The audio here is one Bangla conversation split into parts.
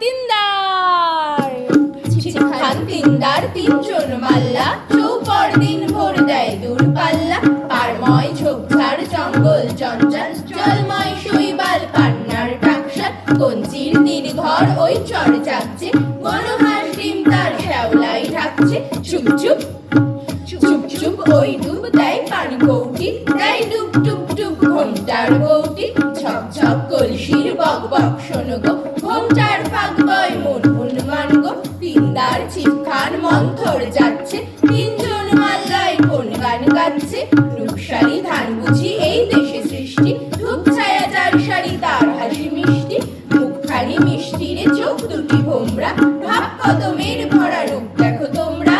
তিনদার। তিনদার মাল্লা, চৌপর দিন ভোর দেয় দূর পাল্লা। ঝোপঝাড় জঙ্গল জলময় শৈবাল পান্নার কঞ্চির তীর ঘর ওই চর যাচ্ছে, মনোহার ডিম তার শ্যাওলাই ঢাকছে। চুপ চুপ চুপ চুপ, ওই ডুব দেয় পানি কৌটি দেয় ডুব ডুব ডুব ঘণ্টার মন্থর যাচ্ছে। তিনজন মাল্লায় কোন গান গাচ্ছে? রূপসারি ধান বুঝি এই দেশে সৃষ্টি। ধূপ ছায়া যার শাড়ি, তার হাসি মিষ্টি। মুখখানি মিষ্টি রে চোখ দুটি ভোমরা। ভাব কদমের ভরা রূপ দেখো তোমরা।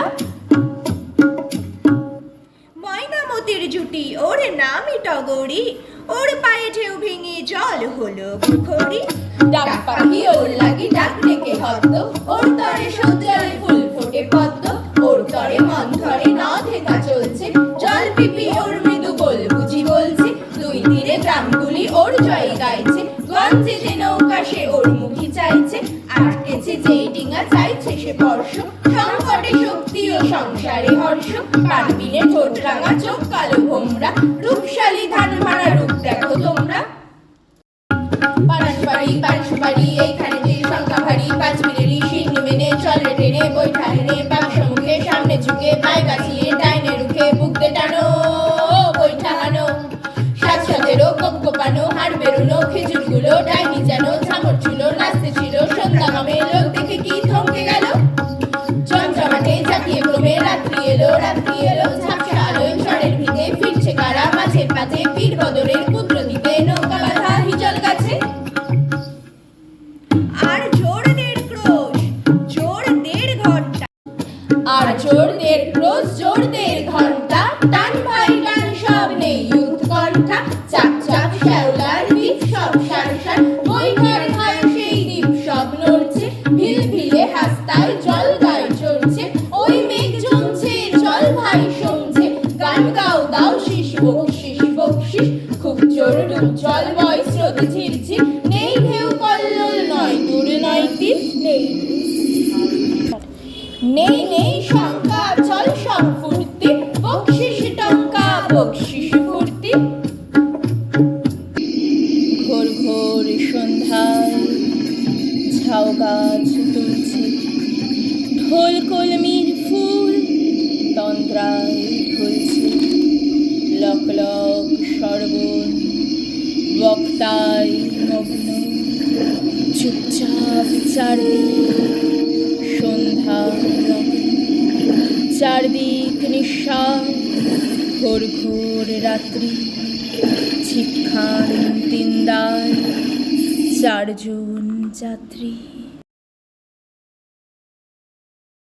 ময়নামতির জুটি, ওর নামই টগরি। ওর পায়ে ঢেউ ভেঙে জল হলো পুখরি। ডাক পাখি ওর লাগি ডাক ডেকে হদ্দ ওর তরে সজ্জালে ওর মৃদু বল বুঝি বলছে, দুই তীরে গ্রামগুলি ওর জয় গাইছে। গঞ্জে যে নৌকা ওর মুখি চাইছে আটকেছে যেই ডিঙা চাইছে সে বর্ষ সংকটে শক্তি ও সংসারে হর্ষ পারবিনে ঠোঁট রাঙা চোখ কালো ভোমরা, রূপশালী ধান ভাড়া রূপ দেখো তোমরা। পারস্পরি পারস্পরি এইখানে যে সংখ্যা ভারী, পাঁচ মিনিট শীর্ণ মেনে চলে টেনে বৈঠা এনে বাক্স মুখে সামনে ঝুঁকে পায়ে বাঁচিয়ে আর জোর দের ক্রোশ জোর দের ঘণ্টা টান ভাই, টান সব নেই উৎকণ্ঠা চাপ চাপ, শ্যাওলার দ্বীপ সব সার সার। বৈঠার ঘর সেই দ্বীপ সব নড়ছে। ভিল ভিলে হাস্তায় জল গায়ে চড়ছে। ওই মেঘ জমছে জল ভাই সমছে গান গাও, দাও শিশ বকশিস বকশিস খুব জোর ডুব জল, বয় স্রোত ঝিরঝির। নেই ঢেউ, কল্লোল নয়, দূর নয় তীর। নেই। নেই টঙ্কা বকশিস ফুর্তি ঘোর ঘোর সন্ধ্যায় ঝাউ গাছ তুলছে। ঢোল কলমির ফুল তন্দ্রায় ঢুলছে। লক লক সর্বণ বক্তায় মগ্ন। চুপচাপ চারদিক সন্ধ্যা। চারদিক নিঃশ্বাস। ঘোর ঘোর রাত্রি ছিটখান তিনদার চারজন যাত্রী।